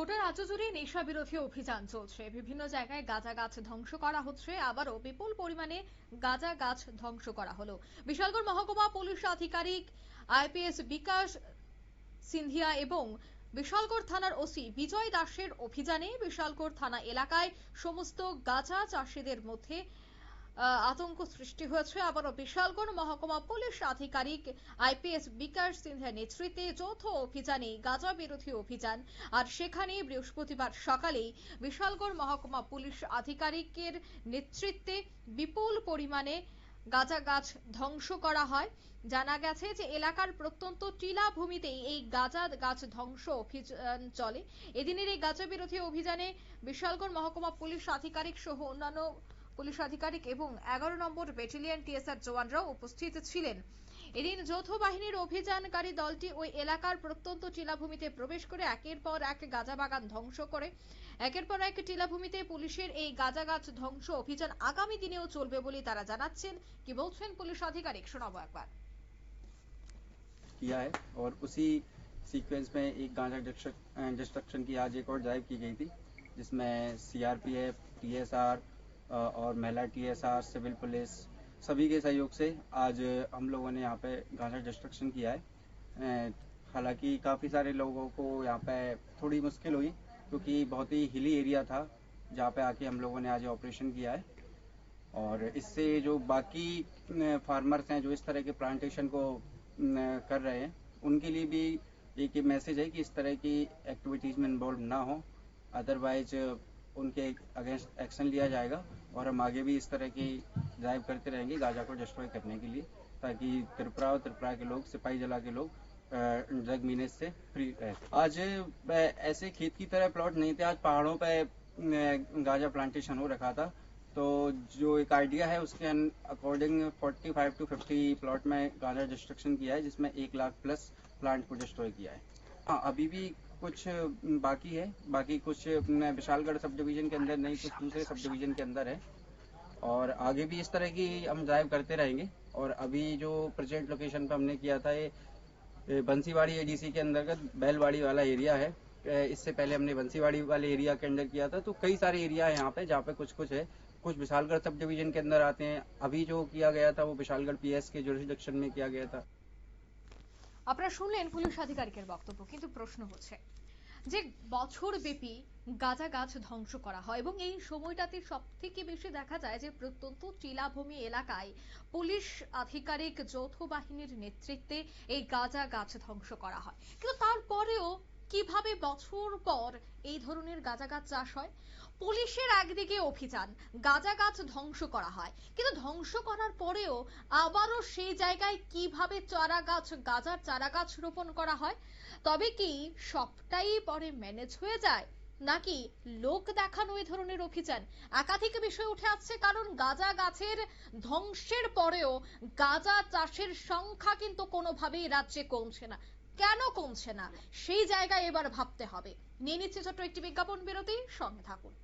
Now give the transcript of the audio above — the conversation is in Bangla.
গোটা রাজ্য জুড়ে নেশা বিরোধী অভিযান চলছে। বিভিন্ন জায়গায় গাঁজা গাছ ধ্বংস করা হচ্ছে, আবারও বিপুল পরিমাণে গাঁজা গাছ ধ্বংস করা হলো। বিশালগড় মহকুমা পুলিশ আধিকারিক আইপিএস বিকাশ সিন্ধিয়া এবং বিশালগড় থানার ওসি বিজয় দাসের অভিযানে বিশালগড় থানা এলাকায় সমস্ত গাঁজা চাষিদের মধ্যে আতঙ্ক সৃষ্টি হয়েছে। আবারও বিশালগড় মহকুমা পুলিশ আধিকারিক আইপিএস বিকাশ সিনহার নেতৃত্বে যৌথ অভিযানে গাঁজা বিরোধী অভিযান। আর সেখানে বৃহস্পতিবার সকালেই বিশালগড় মহকুমা পুলিশ আধিকারিকের নেতৃত্বে বিপুল পরিমাণে গাঁজা গাছ ধ্বংস করা হয়। জানা গেছে যে এলাকার প্রত্যন্ত টিলা ভূমিতেই এই গাঁজা গাছ ধ্বংস অভিযান চলে। এদিনের এই গাঁজা বিরোধী অভিযানে বিশালগড় মহকুমা পুলিশ আধিকারিক সহ অন্যান্য পুলিশ আধিকারিক এবং এগারো নম্বর ব্যাটালিয়ন টিএসআর জওয়ানরাও উপস্থিত ছিলেন এদিন যৌথ বাহিনীর অভিযানকারী দলটি ওই এলাকার প্রত্যন্ত টিলাভূমিতে প্রবেশ করে একের পর এক গাঁজা বাগান ধ্বংস করে একের পর এক টিলাভূমিতে পুলিশের এই গাঁজা গাছ ধ্বংস অভিযান আগামী দিনেও চলবে বলে তারা জানাচ্ছেন কি বলছেন পুলিশ আধিকারিক শোনাবো একবার किया है और उसी सीक्वेंस में एक गांजा डिस्ट्रक्शन की आज एक और ड्राइव की गई थी जिसमें सीआरपीएफ टीएसआर और महिला टीएसआर सिविल पुलिस, सभी के सहयोग से आज हम लोगों ने यहाँ पे गांजा डिस्ट्रक्शन किया है। हालाँकि काफ़ी सारे लोगों को यहाँ पे थोड़ी मुश्किल हुई, क्योंकि बहुत ही हिली एरिया था, जहाँ पे आके हम लोगों ने आज ऑपरेशन किया है। और इससे जो बाकी फार्मर्स हैं, जो इस तरह के प्लांटेशन को कर रहे हैं, उनके लिए भी एक मैसेज है कि इस तरह की एक्टिविटीज़ में इन्वॉल्व ना हो। अदरवाइज़ उनके अगेंस्ट एक्शन लिया जाएगा और हम आगे भी इस तरह की ड्राइव करते रहेंगे गाजा को डिस्ट्रॉय करने के लिए, ताकि त्रिपुरा और त्रिपुरा के लोग, सिपाही जला के लोग ड्रग मीनेज से फ्री रहे। आज ऐसे खेत की तरह प्लॉट नहीं थे, आज पहाड़ों पर गाजा प्लांटेशन हो रखा था। तो जो एक आइडिया है, उसके अकॉर्डिंग 45 टू 50 प्लॉट में गांजा डिस्ट्रक्शन किया है, जिसमें एक लाख प्लस प्लांट को डिस्ट्रॉय किया है। हाँ अभी भी कुछ बाकी है। बाकी कुछ विशालगढ़ सब डिवीज़न के अंदर नहीं, कुछ दूसरे सब डिवीज़न के अंदर है। और आगे भी इस तरह की हम ड्राइव करते रहेंगे। और अभी जो प्रेजेंट लोकेशन पे हमने किया था, ये बंसीवाड़ी एडीसी के अंतर्गत बैलवाड़ी वाला एरिया है। इससे पहले हमने बंसीवाड़ी वाले एरिया के अंदर किया था। तो कई सारे एरिया है यहाँ पे जहाँ पे कुछ कुछ है। कुछ विशालगढ़ सब डिवीज़न के अंदर आते हैं। अभी जो किया गया था, वो विशालगढ़ पीएस के जुरिस्डिक्शन में किया गया था। আপনারা শুনলেন পুলিশ আধিকারিকের বক্তব্য, কিন্তু প্রশ্ন হচ্ছে যে বছর ব্যাপী গাঁজা গাছ ধ্বংস করা হয় এবং এই সময়টাতে সব থেকে বেশি দেখা যায় যে প্রত্যন্ত টিলাভূমি এলাকায় পুলিশ আধিকারিক যৌথ বাহিনীর নেতৃত্বে এই গাঁজা গাছ ধ্বংস করা হয়। কিন্তু তারপরেও কীভাবে বছর পর এই ধরনের গাঁজা গাছ চাষ হয়? পুলিশের একদিকে অভিযান গাঁজা গাছ ধ্বংস করা হয়। কিন্তু ধ্বংস করার পরেও আবারও সেই জায়গায় কীভাবে চারা গাছ গাজার চারা গাছ রোপণ করা হয়? তবে কি সবটাই পরে ম্যানেজ হয়ে যায়? নাকি লোক দেখানো এই ধরনের অভিযান? একাধিক বিষয় উঠে আসছে, কারণ গাজা গাছের ধ্বংসের পরেও গাজা চাষের সংখ্যা কিন্তু কোনোভাবেই রাজ্যে কমছে না। কেন কমছে না? সেই জায়গায় এবার ভাবতে হবে। নিয়ে নিচ্ছে ছোট্ট একটি বিজ্ঞাপন বিরতি, সঙ্গে থাকুন।